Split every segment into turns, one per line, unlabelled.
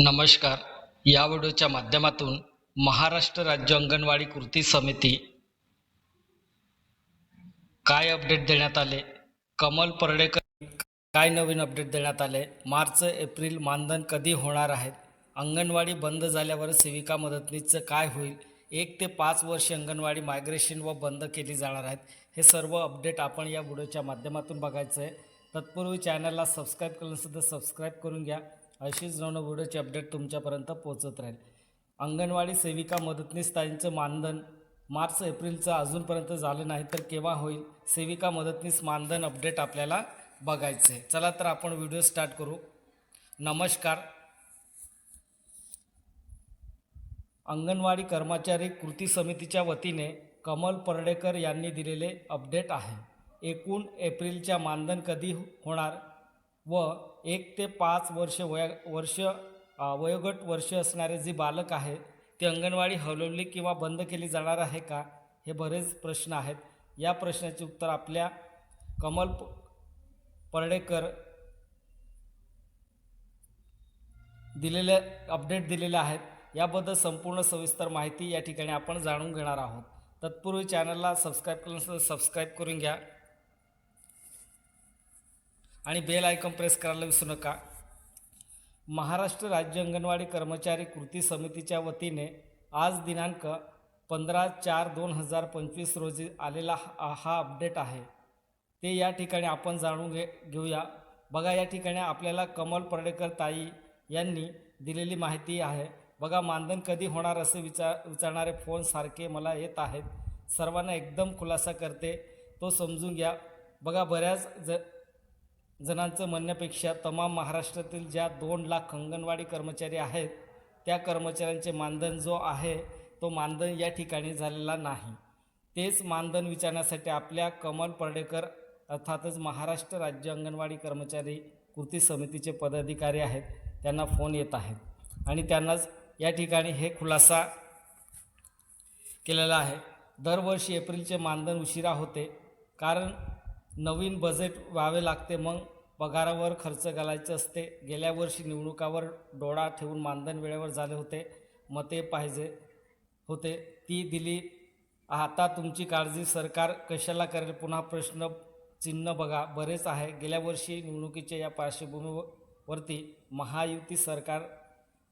नमस्कार. या व्हिडिओच्या माध्यमातून महाराष्ट्र राज्य अंगणवाडी कृती समिती काय अपडेट देण्यात आले? कमल परडेकर काय नवीन अपडेट देण्यात आले? मार्च एप्रिल मानधन कधी होणार आहेत अंगणवाडी बंद झाल्यावर सेविका मदतनीसचं काय होईल? एक ते पाच वर्षे अंगणवाडी मायग्रेशन व बंद केली जाणार आहेत. हे सर्व अपडेट आपण या व्हिडिओच्या माध्यमातून बघायचं आहे तत्पूर्वी चॅनलला सबस्क्राईब करूनसुद्धा सबस्क्राईब करून घ्या. अशीच नवनवीन अपडेट तुमच्यापर्यंत पोहोचत राहील. अंगणवाडी सेविका मदतनीस ताईंचं मानधन मार्च एप्रिलचं अजूनपर्यंत झालं नाही तर केव्हा होईल? सेविका मदतनीस मानधन अपडेट आपल्याला बघायचं आहे चला तर आपण व्हिडिओ स्टार्ट करू. नमस्कार. अंगणवाडी कर्मचारी कृती समितीच्या वतीने कमल परडेकर यांनी दिलेले अपडेट आहे. एकूण एप्रिलच्या मानधन कधी होणार व एक ते पाच वर्ष वया वर्ष वयोगट वर्ष असणारे जे बालक आहे ते अंगणवाडी हलवली किंवा बंद केली जाणार आहे का? हे बरेच प्रश्न आहेत. या प्रश्नाचे उत्तर आपल्या कमल पर्डेकर परडेकर दिलेले अपडेट दिलेले आहेत. याबद्दल संपूर्ण सविस्तर माहिती या ठिकाणी आपण जाणून घेणार आहोत. तत्पूर्वी चॅनलला सबस्क्राईब करून सबस्क्राईब करून घ्या. आणि बेल आयकॉन प्रेस करायला विसरू नका. महाराष्ट्र राज्य अंगणवाडी कर्मचारी कृती समितीच्या वतीने आज दिनांक पंधरा चार दोन हजार पंचवीस रोजी आलेला हा हा अपडेट आहे. ते या ठिकाणी आपण जाणून घे घेऊया. बघा या ठिकाणी आपल्याला कमल पर्डेकर ताई यांनी दिलेली माहिती आहे. बघा मानधन कधी होणार असे विचार विचारणारे फोन सारखे मला येत आहेत. सर्वांना एकदम खुलासा करते. तो समजून घ्या. बघा बऱ्याच ज जणांचं म्हणण्यापेक्षा तमाम महाराष्ट्रातील ज्या दोन लाख अंगणवाडी कर्मचारी आहेत त्या कर्मचाऱ्यांचे मानधन जो आहे तो मानधन या ठिकाणी झालेला नाही. तेच मानधन विचारण्यासाठी आपल्या कमल पर्डेकर अर्थातच महाराष्ट्र राज्य अंगणवाडी कर्मचारी कृती समितीचे पदाधिकारी आहेत त्यांना फोन येत आहेत आणि त्यांनाच या ठिकाणी हे खुलासा केलेला आहे. दरवर्षी एप्रिलचे मानधन उशिरा होते. कारण नवीन बजेट व्हावे लागते मग पगारावर खर्च घालायचे असते. गेल्या वर्षी निवडणुकावर डोळा ठेवून मानधन वेळेवर झाले होते. मते पाहिजे होते. ती दिली. आता तुमची काळजी सरकार कशाला करेल? पुन्हा प्रश्न चिन्ह बघा. बरेच आहे. गेल्या वर्षी निवडणुकीच्या या पार्श्वभूमीवरती महायुती सरकार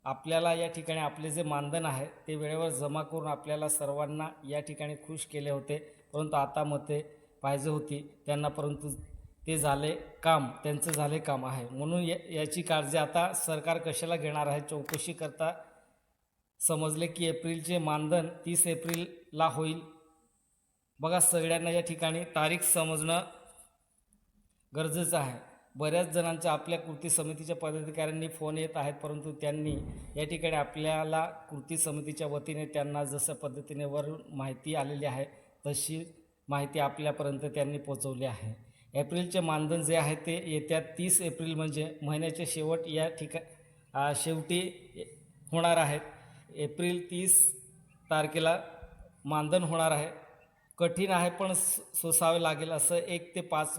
आपल्याला या ठिकाणी आपले जे मानधन आहे ते वेळेवर जमा करून आपल्याला सर्वांना या ठिकाणी खुश केले होते. परंतु आता मते पाहिजे होती. त्यांना परंतु ते झाले काम त्यांचं झाले काम आहे. म्हणून या याची काळजी आता सरकार कशाला घेणार आहे? चौकशी करता समजले की एप्रिलचे मानधन तीस एप्रिलला होईल. बघा सगळ्यांना या ठिकाणी तारीख समजणं गरजेचं आहे. बऱ्याच जणांच्या आपल्या कृती समितीच्या पदाधिकाऱ्यांनी फोन येत आहेत परंतु त्यांनी या ठिकाणी आपल्याला कृती समितीच्या वतीने त्यांना जसं पद्धतीने वरून माहिती आलेली आहे तशी माहिती आपल्यापर्यंत त्यांनी पोचवली आहे. एप्रिलचे मानधन जे आहे ते येत्या तीस एप्रिल म्हणजे महिन्याचे शेवट या ठिका शेवटी होणार आहेत एप्रिल तीस तारखेला मानधन होणार आहे. कठीण आहे पण सोसावे लागेल असं एक ते पाच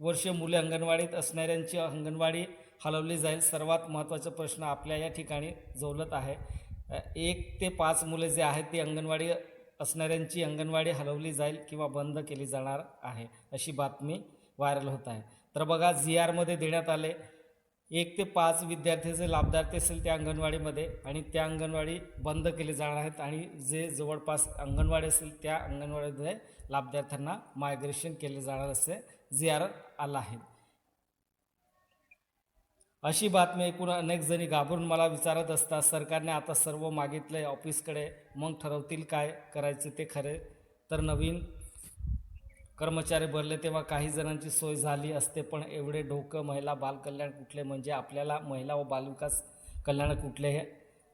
वर्ष मुले अंगणवाडीत असणाऱ्यांची अंगणवाडी हलवली जाईल. सर्वात महत्त्वाचा प्रश्न आपल्या या ठिकाणी जवलत आहे. एक ते पाच मुले जे आहेत ती अंगणवाडी असणाऱ्यांची अंगणवाडी हलवली जाईल किंवा बंद केली जाणार आहे अशी बातमी व्हायरल होत आहे. तर बघा झी आरमध्ये देण्यात आले एक ते पाच विद्यार्थी जे लाभदार्थी असेल त्या अंगणवाडीमध्ये आणि त्या अंगणवाडी बंद केली जाणार आहेत आणि जे जवळपास अंगणवाडी असेल त्या अंगणवाडीमध्ये लाभार्थ्यांना मायग्रेशन केले जाणार असे जी आर आलं आहे. अशी बातमी ऐकून अनेक जणी घाबरून मला विचारत असतात सरकारने आता सर्व मागितले ऑफिसकडे मग ठरवतील काय करायचे ते खरे तर नवीन कर्मचारी भरले तेव्हा काही जणांची सोय झाली असते पण एवढे डोकं महिला बालकल्याण कुठले? म्हणजे आपल्याला महिला व बालविकास कल्याण कुठले हे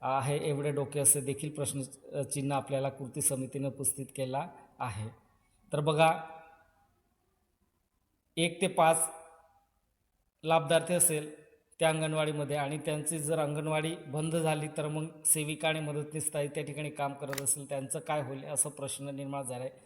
आहे एवढे डोके असे देखील प्रश्न चिन्ह आपल्याला कृती समितीनं उपस्थित केला आहे. तर बघा एक ते पाच लाभार्थी असेल. त्या अंगणवाडीमध्ये आणि त्यांची जर अंगणवाडी बंद झाली तर मग सेविका आणि मदतनीस ताई त्या ठिकाणी काम करत असेल त्यांचं काय होईल असं प्रश्न निर्माण झाला आहे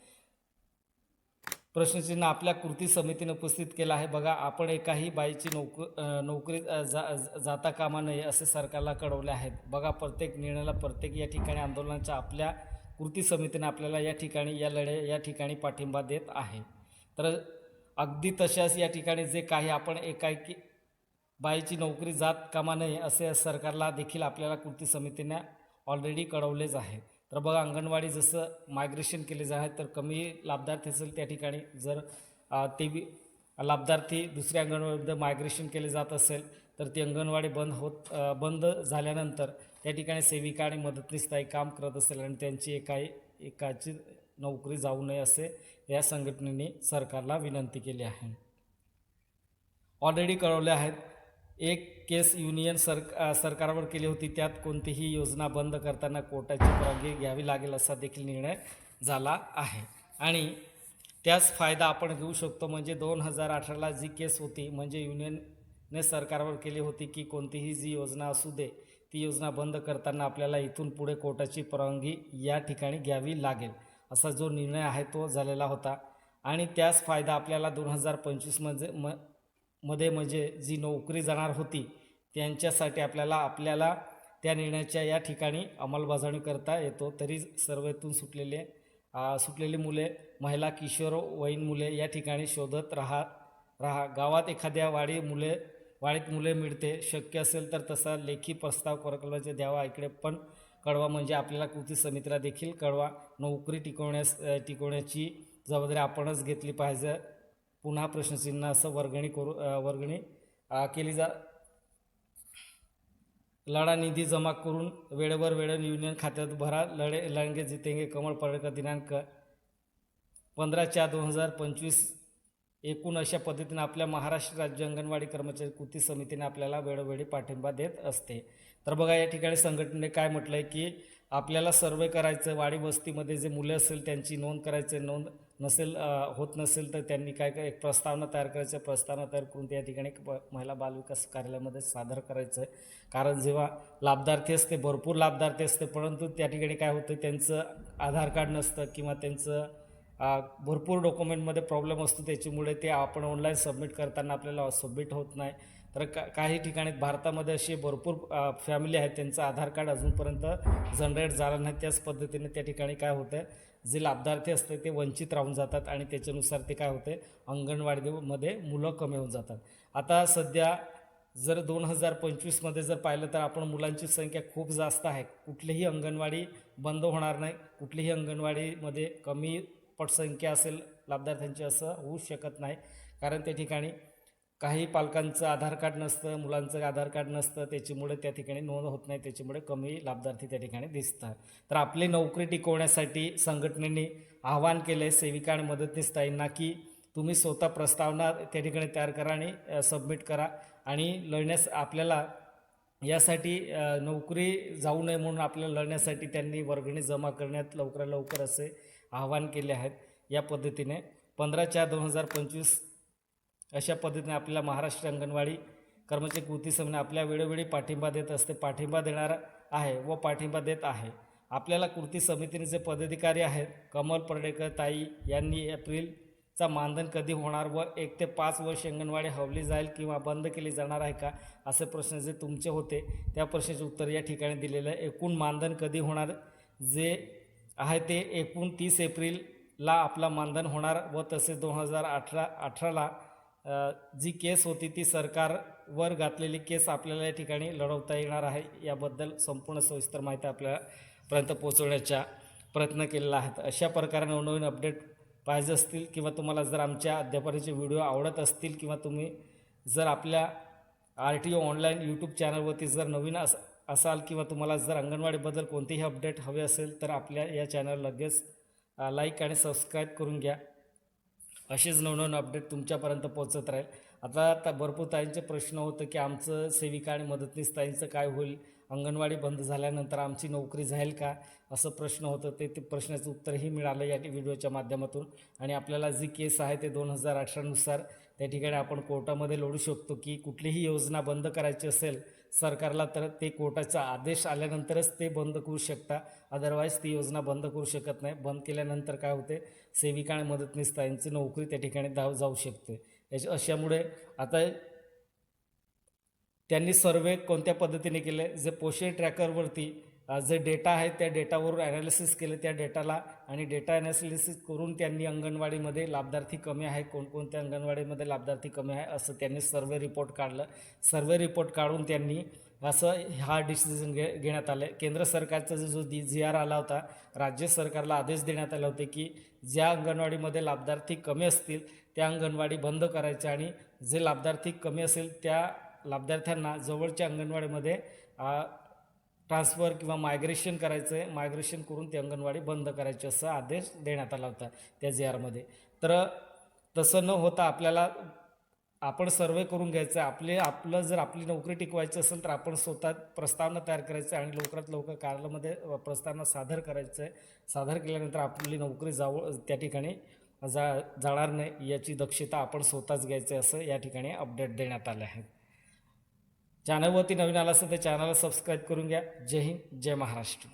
प्रश्नचिन्ह आपल्या कृती समितीने उपस्थित केलं आहे. बघा आपण एकाही बाईची नोक नोकरी जा जा- जाता कामा नये असे सरकारला कळवले आहेत. बघा प्रत्येक निर्णयाला प्रत्येक या ठिकाणी आंदोलनाच्या आपल्या कृती समितीने आपल्याला या ठिकाणी या लढ्या या ठिकाणी पाठिंबा देत आहे. तर अगदी तशाच या ठिकाणी जे काही आपण एकाएकी बाईची नोकरी जात कामा नये असे सरकारला देखील आपल्याला कृती समितीने ऑलरेडी कळवलेच आहे. तर बघा अंगणवाडी जसं मायग्रेशन केले जात आहे तर कमी लाभार्थी असेल त्या ठिकाणी. जर ते बी लाभार्थी दुसऱ्या अंगणवाडीमध्ये मायग्रेशन केले जात असेल तर ती अंगणवाडी बंद होत बंद झाल्यानंतर त्या ठिकाणी सेविका आणि मदतनीस ताई काम करत असेल आणि त्यांची एकाही एकाची नोकरी जाऊ नये असे या संघटनेने सरकारला विनंती केली आहे. ऑलरेडी कळवले आहेत. एक केस युनियन सर सरकारवर केली होती. त्यात कोणतीही योजना बंद करताना कोर्टाची परवानगी घ्यावी लागेल असा देखील निर्णय झाला आहे. आणि त्याच फायदा आपण घेऊ शकतो म्हणजे दोन हजार अठराला जी केस होती म्हणजे युनियनने सरकारवर केली होती की कोणतीही जी योजना असू दे ती योजना बंद करताना आपल्याला इथून पुढे कोर्टाची परवानगी या ठिकाणी घ्यावी लागेल असा जो निर्णय आहे तो झालेला होता. आणि त्याच फायदा आपल्याला दोन हजार पंचवीसमध्ये म मध्ये म्हणजे जी नोकरी जाणार होती त्यांच्यासाठी आपल्याला आपल्याला त्या निर्णयाच्या या ठिकाणी अंमलबजावणी करता येतो. तरी सर्वेतून सुटलेले सुटलेली मुले महिला किशोर वयीन मुले या ठिकाणी शोधत राहा राहा. गावात एखाद्या वाडी मुले वाडीत मुले मिळते. शक्य असेल तर तसा लेखी प्रस्ताव प्रकल्पाचे द्यावा. इकडे पण कळवा म्हणजे आपल्याला कृती समितीला देखील कळवा. नोकरी टिकवण्यास टिकवण्याची जबाबदारी आपणच घेतली पाहिजे. पुन्हा प्रश्नचिन्ह असं वर्गणी करू वर्गणी केली जा. लढा निधी जमा करून वेळेवर वेळेवर युनियन खात्यात भरा. लढे लढेंगे जितेंगे कमळ पडळकर दिनांक पंधरा चार दोन हजार पंचवीस एकूण अशा पद्धतीने आपल्या महाराष्ट्र राज्य अंगणवाडी कर्मचारी कृती समितीने आपल्याला वेळोवेळी पाठिंबा देत असते. तर बघा या ठिकाणी संघटनेने काय म्हटलं आहे की आपल्याला सर्वे करायचं वाडी वस्तीमध्ये जे मुलं असेल त्यांची नोंद करायचे नोंद नसेल होत नसेल तर त्यांनी काय काय एक प्रस्तावना तयार करायचं? प्रस्तावना तयार करून त्या ठिकाणी प- महिला बालविकास कार्यालयामध्ये सादर करायचं आहे कारण जेव्हा लाभार्थी असते भरपूर लाभार्थी असते परंतु त्या ठिकाणी काय होतं त्यांचं आधार कार्ड नसतं किंवा त्यांचं भरपूर डॉक्युमेंटमध्ये प्रॉब्लेम असतो. त्याच्यामुळे ते आपण ऑनलाईन सबमिट करताना आपल्याला सबमिट होत नाही. तर का काही ठिकाणी भारतामध्ये असे भरपूर फॅमिली आहेत त्यांचं आधार कार्ड अजूनपर्यंत जनरेट झालं नाही. त्याच पद्धतीने त्या ठिकाणी काय होतं जे लाभार्थी असते ते वंचित राहून जातात आणि त्याच्यानुसार ते काय होते अंगणवाडीमध्ये मुलं कमी होऊन जातात. आता सध्या जर दोन हजार पंचवीसमध्ये जर पाहिलं तर आपण मुलांची संख्या खूप जास्त आहे. कुठलीही अंगणवाडी बंद होणार नाही. कुठलीही अंगणवाडीमध्ये कमी पटसंख्या असेल लाभार्थ्यांची असं होऊ शकत नाही. कारण त्या ठिकाणी काही पालकांचं आधार कार्ड नसतं मुलांचं आधार कार्ड नसतं त्याच्यामुळे त्या ठिकाणी नोंद होत नाही त्याच्यामुळे कमी लाभार्थी त्या ठिकाणी दिसतात. तर आपली नोकरी टिकवण्यासाठी संघटनेने आवाहन केलं आहे सेविका आणि मदतनीस ताईंना की तुम्ही स्वतः प्रस्तावना त्या ठिकाणी तयार करा आणि सबमिट करा. आणि लढण्यास आपल्याला यासाठी नोकरी जाऊ नये म्हणून आपल्याला लढण्यासाठी त्यांनी वर्गणी जमा करण्यात लवकरात लवकर असे आवाहन केले आहेत या पद्धतीने. पंधरा चार दोन हजार पंचवीस अशा पद्धतीने आपल्याला महाराष्ट्र अंगणवाडी कर्मचारी कृती समिती आपल्या वेळोवेळी पाठिंबा देत असते. पाठिंबा देणार आहे व पाठिंबा देत आहे. आपल्याला कृती समितीने जे पदाधिकारी आहेत कमल पर्डेकर ताई यांनी एप्रिलचा मानधन कधी होणार व एक ते पाच वर्ष अंगणवाडी हवली जाईल किंवा बंद केली जाणार आहे का असे प्रश्न जे तुमचे होते त्या प्रश्नाचे उत्तर या ठिकाणी दिलेलं आहे. एकूण मानधन कधी होणार जे आहे ते एकूण तीस एप्रिलला आपला मानधन होणार व तसेच दोन हजार अठरा अठराला जी केस होती ती सरकारवर घातलेली केस आपल्याला या ठिकाणी लढवता येणार आहे याबद्दल संपूर्ण सविस्तर माहिती आपल्यापर्यंत पोहोचवण्याचा प्रयत्न केलेला आहे. अशा प्रकारे नवनवीन अपडेट पाहिजे असतील किंवा तुम्हाला जर आमच्या अध्यापनाचे व्हिडिओ आवडत असतील किंवा तुम्ही जर आपल्या R T O online YouTube चॅनलवरती जर नवीन अस असाल किंवा तुम्हाला जर अंगणवाडीबद्दल कोणतेही अपडेट हवे असेल तर आपल्या या चॅनल लगेच लाईक आणि सबस्क्राईब करून घ्या. असेच नवनवीन अपडेट तुमच्यापर्यंत पोहोचत राहील. आता आता भरपूर ताईंचे प्रश्न होतं की आमचं सेविका आणि मदतनीस ताईंचं काय होईल? अंगणवाडी बंद झाल्यानंतर आमची नोकरी जाईल का? असं प्रश्न होतं. ते ते प्रश्नाचं उत्तरही मिळालं या व्हिडिओच्या माध्यमातून. आणि आपल्याला जी केस आहे ते दोन हजार अठरानुसार त्या ठिकाणी आपण कोर्टामध्ये लढू शकतो की कुठलीही योजना बंद करायची असेल सरकारला तर ते कोर्टाचा आदेश आल्यानंतरच ते बंद करू शकता. अदरवाईज ती योजना बंद करू शकत नाही. बंद केल्यानंतर काय होते? सेविका आणि मदतनीस यांची नोकरी त्या ठिकाणी धाव जाऊ शकते. याच्या अशामुळे आता त्यांनी सर्वे कोणत्या पद्धतीने केले? जे पोषण ट्रॅकरवरती जे डेटा आहे त्या डेटावरून ॲनालिसिस केलं त्या डेटाला आणि डेटा ॲनालिसिस करून त्यांनी अंगणवाडीमध्ये लाभार्थी कमी आहे कोणकोणत्या अंगणवाडीमध्ये लाभार्थी कमी आहे असं त्यांनी सर्वे रिपोर्ट काढलं. सर्वे रिपोर्ट काढून त्यांनी असं हा डिसिजन घे घेण्यात आलं. केंद्र सरकारचा जो जो दी जी आर आला होता राज्य सरकारला आदेश देण्यात आले होते की ज्या अंगणवाडीमध्ये लाभार्थी कमी असतील त्या अंगणवाडी बंद करायच्या आणि जे लाभार्थी कमी असेल त्या लाभार्थ्यांना जवळच्या अंगणवाडीमध्ये ट्रान्सफर किंवा मायग्रेशन करायचं आहे मायग्रेशन करून ती अंगणवाडी बंद करायची असं आदेश देण्यात आला होता त्या जे आरमध्ये. तर तसं न होता आपल्याला आपण सर्वे करून घ्यायचं आहे आपले आपलं जर आपली नोकरी टिकवायची असेल तर आपण स्वतः प्रस्तावना तयार करायचं आहे आणि लवकरात लवकर कार्यालयामध्ये प्रस्तावना सादर करायचं. आहे सादर केल्यानंतर आपली नोकरी जाव त्या ठिकाणी जा जाणार नाही याची दक्षता आपण स्वतःच घ्यायचं आहे असं या ठिकाणी अपडेट देण्यात आलं आहे. चॅनलवरती नवीन आला असेल तर चॅनलला सबस्क्राईब करून घ्या. जय हिंद जय महाराष्ट्र.